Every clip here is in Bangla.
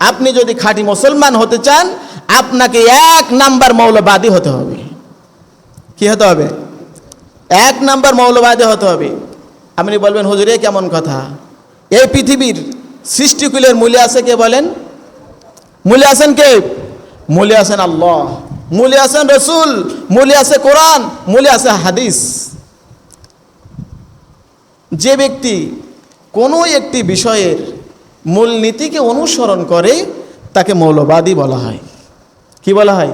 আপনি যদি খাঁটি মুসলমান হতে চান, আপনাকে এক নাম্বার মৌলবাদী হতে হবে। কি হতে হবে? এক নাম্বার মৌলবাদী হতে হবে। আপনি বলবেন, হুজুরে কেমন কথা? এই পৃথিবীর সৃষ্টিকুলের মূলে আছে কে বলেন? মূলে আছেন কে? মূলে আছেন আল্লাহ। মূলে আছেন রসুল। মূলে আছে কোরআন। মূলে আছে হাদিস। যে ব্যক্তি কোনো একটি বিষয়ের মূলনীতিকে অনুসরণ করে তাকে মৌলবাদী বলা হয়। কি বলা হয়?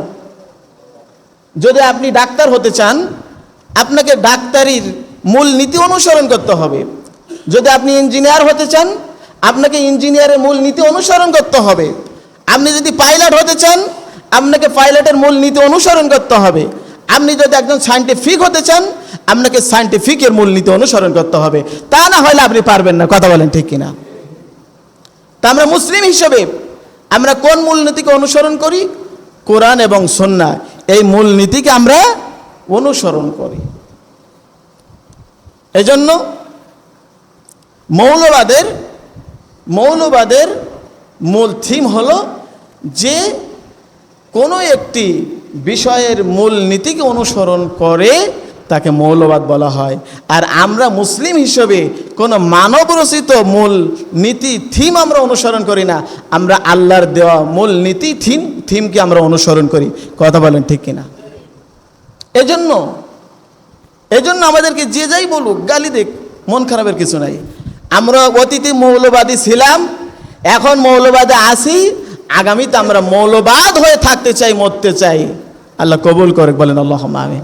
যদি আপনি ডাক্তার হতে চান, আপনাকে ডাক্তারির মূল নীতি অনুসরণ করতে হবে। যদি আপনি ইঞ্জিনিয়ার হতে চান, আপনাকে ইঞ্জিনিয়ারের মূল নীতি অনুসরণ করতে হবে। আপনি যদি পাইলট হতে চান, আপনাকে পাইলটের মূল নীতি অনুসরণ করতে হবে। আপনি যদি একজন সায়েন্টিফিক হতে চান, আপনাকে সায়েন্টিফিকের মূল নীতি অনুসরণ করতে হবে। তা না হলে আপনি পারবেন না, কথা বলেন ঠিক কিনা? তা আমরা মুসলিম হিসেবে আমরা কোন মূলনীতিকে অনুসরণ করি? কোরআন এবং সন্না এই মূলনীতিকে আমরা অনুসরণ করি। এজন্য মৌলবাদের মৌলবাদের মূল থিম হল যে কোনো একটি বিষয়ের মূল নীতিকে অনুসরণ করে তাকে মৌলবাদ বলা হয়। আর আমরা মুসলিম হিসেবে কোনো মানবরচিত মূল নীতি, থিম আমরা অনুসরণ করি না। আমরা আল্লাহর দেওয়া মূল নীতি, থিম, থিমকে আমরা অনুসরণ করি। কথা বলেন ঠিক কিনা? এজন্য এজন্য আমাদেরকে যে যাই বলুক, গালি দেখ মন খারাপের কিছু নাই। আমরা অতীতে মৌলবাদী ছিলাম, এখন মৌলবাদে আসি আগামীতে আমরা মৌলবাদ হয়ে থাকতে চাই, মরতে চাই। আল্লাহ কবুল করে বলেন আল্লাহ আমি